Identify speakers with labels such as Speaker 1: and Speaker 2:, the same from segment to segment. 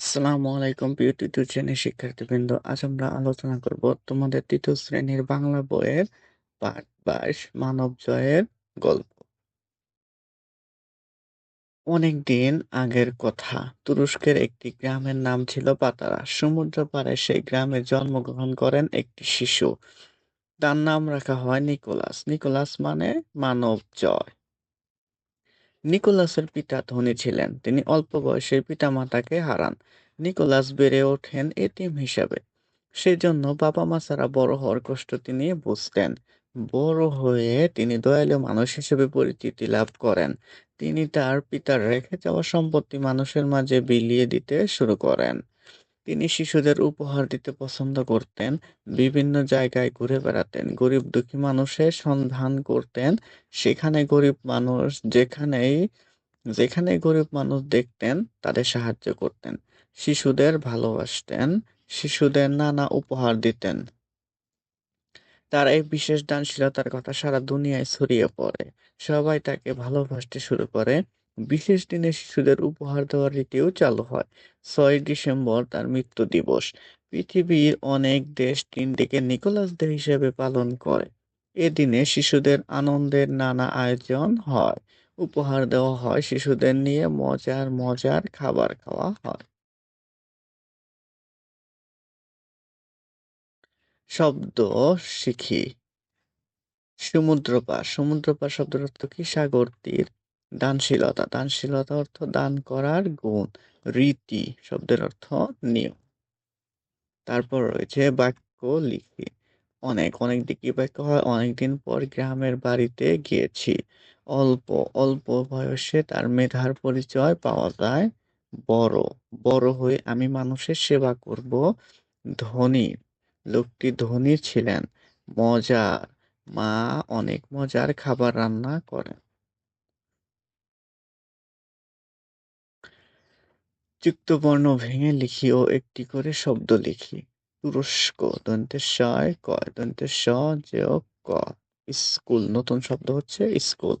Speaker 1: আসসালামু আলাইকুম প্রিয় তৃতীয় শ্রেণির শিক্ষার্থীবৃন্দ, আজ আমরা আলোচনা করব তোমাদের তৃতীয় শ্রেণির বাংলা বইয়ের পাঠ মানব জয়ের গল্প। আগের কথা, তুরস্কের একটি গ্রামের নাম ছিল পাতারা। সমুদ্র পাড়ে সেই গ্রামে জন্মগ্রহণ করেন একটি শিশু। তার নাম রাখা হয় নিকোলাস। নিকোলাস মানে মানব জয়। নিকোলাসের পিতা ধনী ছিলেন। তিনি অল্প বয়সে পিতামাতাকে হারান। নিকোলাস বেড়ে ওঠেন এটিম হিসাবে। সেজন্য বাবা মা ছাড়া বড় হওয়ার কষ্ট তিনি বুঝতেন। বড় হয়ে তিনি দয়ালু মানুষ হিসেবে পরিচিতি লাভ করেন। তিনি তার পিতার রেখে যাওয়া সম্পত্তি মানুষের মাঝে বিলিয়ে দিতে শুরু করেন। তিনি শিশুদের উপহার দিতে পছন্দ করতেন, বিভিন্ন জায়গায় ঘুরে বেড়াতেন, গরিব দুঃখী মানুষের সন্ধান করতেন, সেখানে গরিব মানুষ যেখানেই যেখানে গরিব মানুষ দেখতেন তাদের সাহায্য করতেন, শিশুদের ভালোবাসতেন, শিশুদের নানা উপহার দিতেন। তার এই বিশেষ দানশীলতার কথা সারা দুনিয়ায় ছড়িয়ে পড়ে। সবাই তাকে ভালোবাসতে শুরু করে। বিশেষ দিনে শিশুদের উপহার দেওয়ার রীতিও চালু হয়। ছয় ডিসেম্বর তার মৃত্যু দিবস। পৃথিবীর অনেক দেশ দিনটিকে নিকোলাস ডে হিসেবে পালন করে। এদিনে শিশুদের আনন্দের নানা আয়োজন হয়। উপহার দেওয়া হয় শিশুদের নিয়ে মজার মজার খাবার খাওয়া হয়। শব্দ শিখি। সমুদ্রপা সমুদ্রপার শব্দের অর্থ কি? সাগর তীর। দানশীলতা। দানশীলতা অর্থ দান করার গুণ, রীতি শব্দের অর্থ নিয়ম। তারপর রয়েছে বাক্য লিখি অনেক অনেক দিকে বাক্য হয়। অনেকদিন পর গ্রামের বাড়িতে গিয়েছি। অল্প অল্প বয়সে তার মেধার পরিচয় পাওয়া যায় বড়। বড় হয়ে আমি মানুষের সেবা করব। ধনী, লোকটি ধনী ছিলেন। মজার, মা অনেক মজার খাবার রান্না করেন। যুক্তবর্ণ ভেঙে লিখি ও একটি করে শব্দ লিখি। তুরস্ক দন্তের শয় কয় দন্তের স যোগ ক। স্কুল, নতুন শব্দ হচ্ছে স্কুল।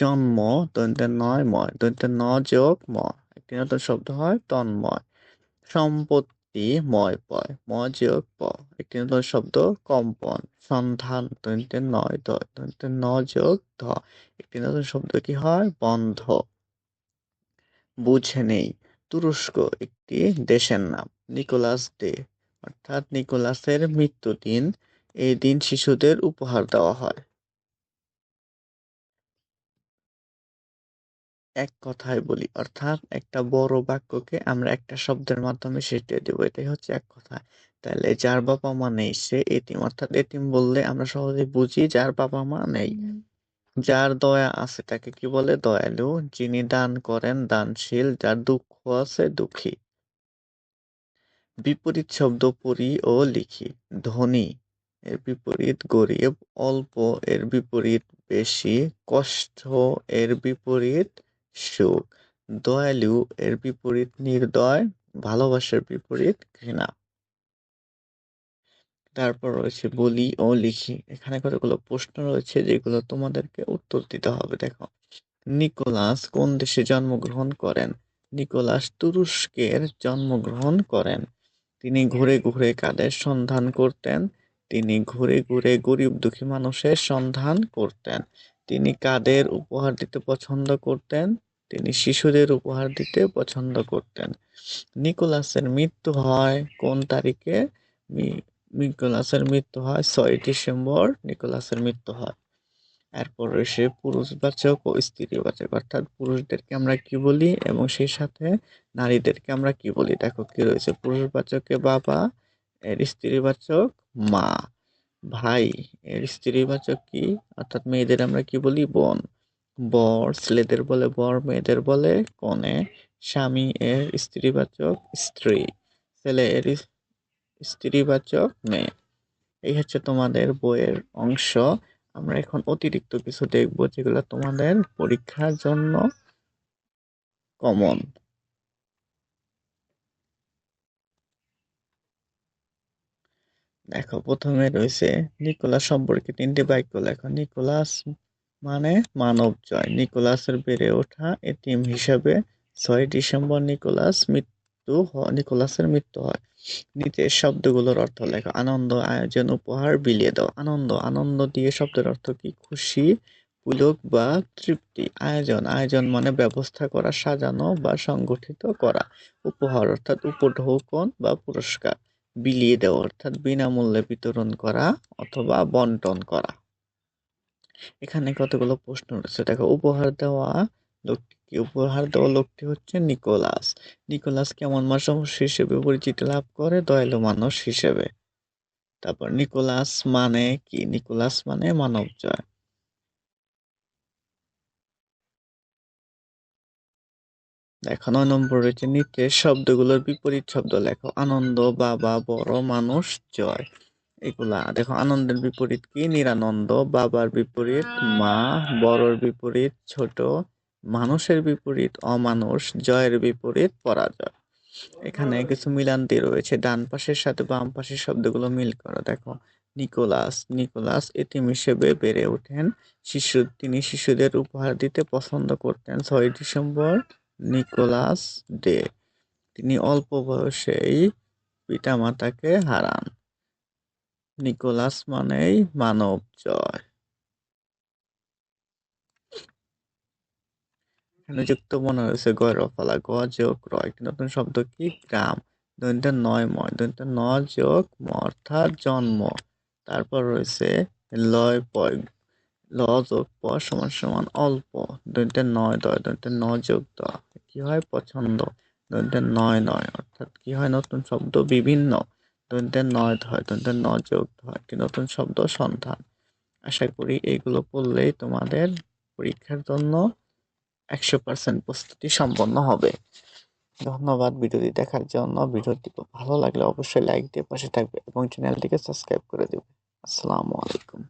Speaker 1: জন্ম দন্তের নয় ময়। দন্তের ন যোগ ম। একটি নতুন শব্দ হয় তন্ময়। সম্পত্তি, ময়, পয়। ম যোগ প। একটি নতুন শব্দ কম্পন। সন্ধান দন্তের নয় দ। দন্তের ন যোগ ধ। একটি নতুন শব্দ কি হয়? বন্ধ। বুঝে নেই। তুরস্ক একটি দেশের নাম, নিকোলাস ডে অর্থাৎ নিকোলাসের মৃত্যুদিন এই দিন শিশুদের উপহার দেওয়া হয়। এক কথায় বলি, অর্থাৎ একটা বড় বাক্যকে আমরা একটা শব্দের মাধ্যমে শেষ দিয়ে দেবো, এটাই হচ্ছে এক কথা। তাহলে যার বাবা মা নেই, সে এতিম, অর্থাৎ এতিম বললে আমরা সহজে বুঝি যার বাবা মা নেই। যার দয়া আছে তাকে কি বলে? দয়ালু। যিনি দান করেন দানশীল, যার দুঃখ আছে দুঃখী। বিপরীত শব্দ পড়ি ও লিখি। ধনী, এর বিপরীত গরিব। অল্প, এর বিপরীত বেশি। কষ্ট, এর বিপরীত সুখ। দয়ালু, এর বিপরীত নির্দয়। ভালোবাসার বিপরীত ঘৃণা। তারপর রয়েছে বলি ও লিখি। এখানে কতগুলো প্রশ্ন রয়েছে যেগুলো তোমাদেরকে উত্তর দিতে হবে। দেখো, নিকোলাস কোন দেশে জন্মগ্রহণ করেন? নিকোলাস তুরস্কের জন্মগ্রহণ করেন। তিনি ঘুরে ঘুরে কাদের সন্ধান করতেন? তিনি ঘুরে ঘুরে গরিব দুঃখী মানুষের সন্ধান করতেন। তিনি কাদের উপহার দিতে পছন্দ করতেন? তিনি শিশুদের উপহার দিতে পছন্দ করতেন। নিকোলাসের মৃত্যু হয় কোন তারিখে? নিকোলাসের মৃত্যু হয় ছয় ডিসেম্বর, নিকোলাসের মৃত্যু হয়। এরপর রয়েছে পুরুষবাচক ও স্ত্রীবাচক অর্থাৎ পুরুষদেরকে আমরা কি বলি? এবং সেই সাথে নারীদেরকে আমরা কি বলি? দেখো কি রয়েছে পুরুষবাচকে বাবা, এর স্ত্রীবাচক মা। ভাই, এর স্ত্রীবাচক কি? অর্থাৎ মেয়েদের আমরা কি বলি? বোন। বর, ছেলেদের বলে বর, মেয়েদের বলে কনে। স্বামী, এর স্ত্রীবাচক স্ত্রী। ছেলে, এর স্ত্রীবাচক মেয়ে এই হচ্ছে তোমাদের বইয়ের অংশ। আমরা এখন অতিরিক্ত কিছু দেখব যেগুলো তোমাদের পরীক্ষার জন্য কমন দেখো, প্রথমে রয়েছে নিকোলাস সম্পর্কে তিনটি বাক্য লেখো। নিকোলাস মানে মানব জয়। নিকোলাসের বেড়ে ওঠা এটিএম হিসাবে ছয় ডিসেম্বর নিকোলাস মৃত্যু হয়, নিকোলাসের মৃত্যু হয়। নিচের শব্দগুলোর অর্থ লেখো, আনন্দ, আয়োজন, উপহার, বিলিয়ে দাও। আনন্দ আনন্দ দিয়ে শব্দের অর্থ কি? খুশি, পুলক বা তৃপ্তি। আয়োজন আয়োজন মানে ব্যবস্থা করা, সাজানো বা সংগঠিত করা। উপহার অর্থাৎ উপঢৌকন বা পুরস্কার। বিলিয়ে দেওয়া অর্থাৎ বিনামূল্যে বিতরণ করা অথবা বন্টন করা। এখানে কতগুলো প্রশ্ন রয়েছে? দেখো, উপহার দেওয়া লোকটি উপহার দেওয়া লোকটি হচ্ছে নিকোলাস। নিকোলাস কেমন মানুষ হিসেবে পরিচিতি লাভ করে? দয়ালু মানুষ হিসেবে। তারপর নিকোলাস মানে কি? নিকোলাস মানে মানব জয়। দেখো, নয় নম্বর রয়েছে নিচের শব্দগুলোর বিপরীত শব্দ লেখো। আনন্দ, বাবা, বড়, মানুষ, জয়। এগুলা, দেখো, আনন্দের বিপরীত কি? নিরানন্দ, বাবার বিপরীত, মা, বড়র বিপরীত, ছোট মানুষের বিপরীত, অমানুষ, জয়ের বিপরীত, পরাজয়। এখানে কিছু মিলান্তি রয়েছে। ডান পাশের সাথে বাম পাশের শব্দগুলো মিল করো। দেখো, নিকোলাস নিকোলাস এতিম হিসেবে বেড়ে ওঠেন। শিশু, তিনি শিশুদের উপহার দিতে পছন্দ করতেন। ছয় ডিসেম্বর, নিকোলাস ডে। তিনি অল্প বয়সেই পিতামাতাকে হারান। নিকোলাস মানেই মানব জয়। যুক্ত মনে হয়েছে গয়রফলা গ যোগ র একটি নতুন শব্দ কি? গ্রাম। দৈন্তে নয় ময় দৈন্তে ন যোগ ম অর্থাৎ জন্ম। তারপর রয়েছে লয় পয়, ল যোগ প সমান সমান অল্প। দৈন্তে নয় দয় দৈন্তে ন যোগ দ। কি হয়? পছন্দ। দৈন্তে নয় নয়, অর্থাৎ কি হয়? নতুন শব্দ বিভিন্ন। দৈন্তে নয় ধয় দৈন্তে ন যোগ হয় একটি নতুন শব্দ সন্ধান। আশা করি এগুলো পড়লেই তোমাদের পরীক্ষার জন্য একশো পার্সেন্ট প্রস্তুতি সম্পন্ন হবে। ধন্যবাদ ভিডিওটি দেখার জন্য। ভিডিওটি ভালো লাগলে অবশ্যই লাইক দিয়ে পাশে থাকবে এবং চ্যানেলটিকে সাবস্ক্রাইব করে দেবে। আসসালামু আলাইকুম।